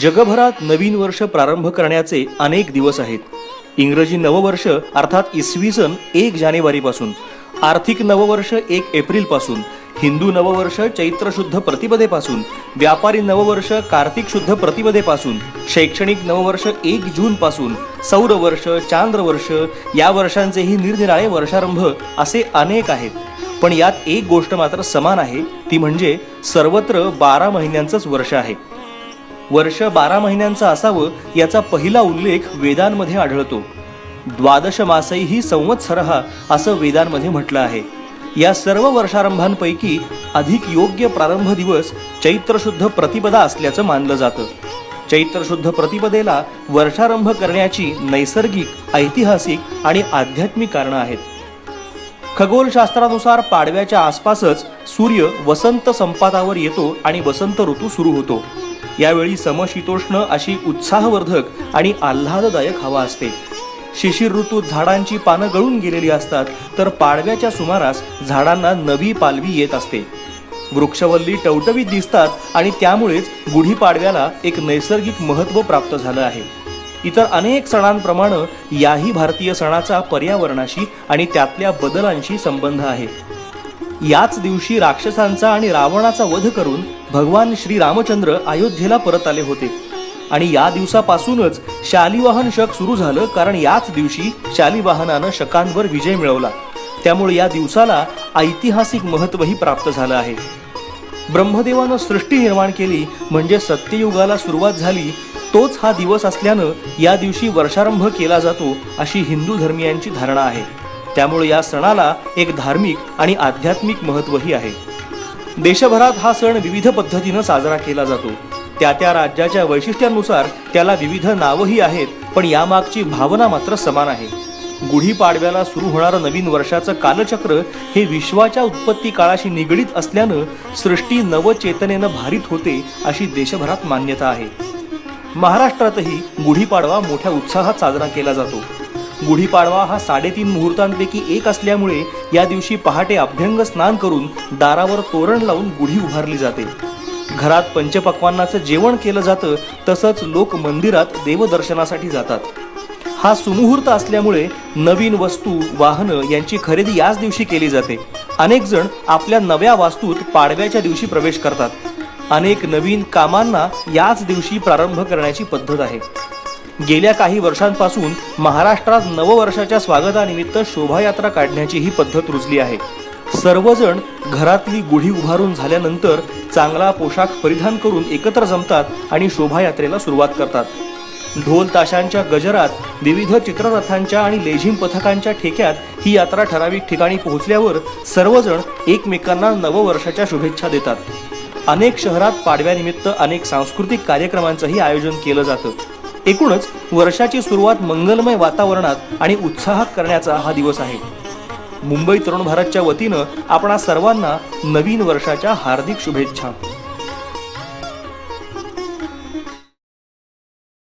जगभरात नवीन वर्ष प्रारंभ करण्याचे अनेक दिवस आहेत. इंग्रजी नववर्ष अर्थात इसवी सन एक जानेवारीपासून आर्थिक नववर्ष एक एप्रिलपासून हिंदू नववर्ष चैत्र शुद्ध प्रतिपदेपासून व्यापारी नववर्ष कार्तिक शुद्ध प्रतिपदेपासून शैक्षणिक नववर्ष एक जून पासून सौर वर्ष चांद्र वर्ष या वर्षांचेही निरनिराळे वर्षारंभ असे अनेक आहेत. पण यात एक गोष्ट मात्र समान आहे ती म्हणजे सर्वत्र बारा महिन्यांचंच वर्ष आहे. वर्ष बारा महिन्यांचं असावं याचा पहिला उल्लेख वेदांमध्ये आढळतो. द्वादश मासैही संवत्सरहा असं वेदांमध्ये म्हटलं आहे. या सर्व वर्षारंभांपैकी अधिक योग्य प्रारंभ दिवस चैत्रशुद्ध प्रतिपदा असल्याचं मानलं जातं. चैत्रशुद्ध प्रतिपदेला वर्षारंभ करण्याची नैसर्गिक ऐतिहासिक आणि आध्यात्मिक कारणं आहेत. खगोलशास्त्रानुसार पाडव्याच्या आसपासच सूर्य वसंत संपातावर येतो आणि वसंत ऋतू सुरू होतो. यावेळी समशीतोष्ण अशी उत्साहवर्धक आणि आल्हाददायक हवा असते. शिशिर ऋतूत झाडांची पानं गळून गेलेली असतात तर पाडव्याच्या सुमारास झाडांना नवी पालवी येत असते. वृक्षवल्ली टवटवीत दिसतात आणि त्यामुळेच गुढीपाडव्याला एक नैसर्गिक महत्त्व प्राप्त झालं आहे. इतर अनेक सणांप्रमाणे याही भारतीय सणाचा पर्यावरणाशी आणि त्यातल्या बदलांशी संबंध आहे. याच दिवशी राक्षसांचा आणि रावणाचा वध करून भगवान श्री रामचंद्र अयोध्येला परत आले होते. आणि या दिवसापासूनच शालिवाहन शक सुरू झालं कारण याच दिवशी शालिवाहनानं शकांवर विजय मिळवला. त्यामुळे या दिवसाला ऐतिहासिक महत्त्वही प्राप्त झालं आहे. ब्रह्मदेवानं सृष्टी निर्माण केली म्हणजे सत्ययुगाला सुरुवात झाली तोच हा दिवस असल्यानं या दिवशी वर्षारंभ केला जातो अशी हिंदू धर्मियांची धारणा आहे. त्यामुळे या सणाला एक धार्मिक आणि आध्यात्मिक महत्त्वही आहे. देशभरात हा सण विविध पद्धतीनं साजरा केला जातो. त्या त्या राज्याच्या वैशिष्ट्यांनुसार त्याला विविध नावही आहेत पण यामागची भावना मात्र समान आहे. गुढीपाडव्याला सुरू होणारं नवीन वर्षाचं कालचक्र हे विश्वाच्या उत्पत्ती काळाशी निगडीत असल्यानं सृष्टी नवचेतनेनं भारित होते अशी देशभरात मान्यता आहे. महाराष्ट्रातही गुढीपाडवा मोठ्या उत्साहात साजरा केला जातो. गुढीपाडवा हा साडेतीन मुहूर्तांपैकी एक असल्यामुळे या दिवशी पहाटे अभ्यंग स्नान करून दारावर तोरण लावून गुढी उभारली जाते. घरात पंचपक्वांनाचं जेवण केलं जातं तसंच लोक मंदिरात देवदर्शनासाठी जातात. हा सुमुहूर्त असल्यामुळे नवीन वस्तू वाहनं यांची खरेदी याच दिवशी केली जाते. अनेक जण आपल्या नव्या वास्तूत पाडव्याच्या दिवशी प्रवेश करतात. अनेक नवीन कामांना याच दिवशी प्रारंभ करण्याची पद्धत आहे. गेल्या काही वर्षांपासून महाराष्ट्रात नववर्षाच्या स्वागतानिमित्त शोभायात्रा काढण्याची ही पद्धत रुजली आहे. सर्वजण घरातली गुढी उभारून झाल्यानंतर चांगला पोशाख परिधान करून एकत्र जमतात आणि शोभायात्रेला सुरुवात करतात. ढोल ताशांच्या गजरात विविध चित्ररथांच्या आणि लेझिम पथकांच्या ठेक्यात ही यात्रा ठराविक ठिकाणी पोहोचल्यावर सर्वजण एकमेकांना नववर्षाच्या शुभेच्छा देतात. अनेक शहरात पाडव्यानिमित्त अनेक सांस्कृतिक कार्यक्रमांचंही आयोजन केलं जातं. एकूणच वर्षाची सुरुवात मंगलमय वातावरणात आणि उत्साहात करण्याचा हा दिवस आहे. मुंबई तरुण भारतच्या वतीनं आपणा सर्वांना नवीन वर्षाच्या हार्दिक शुभेच्छा.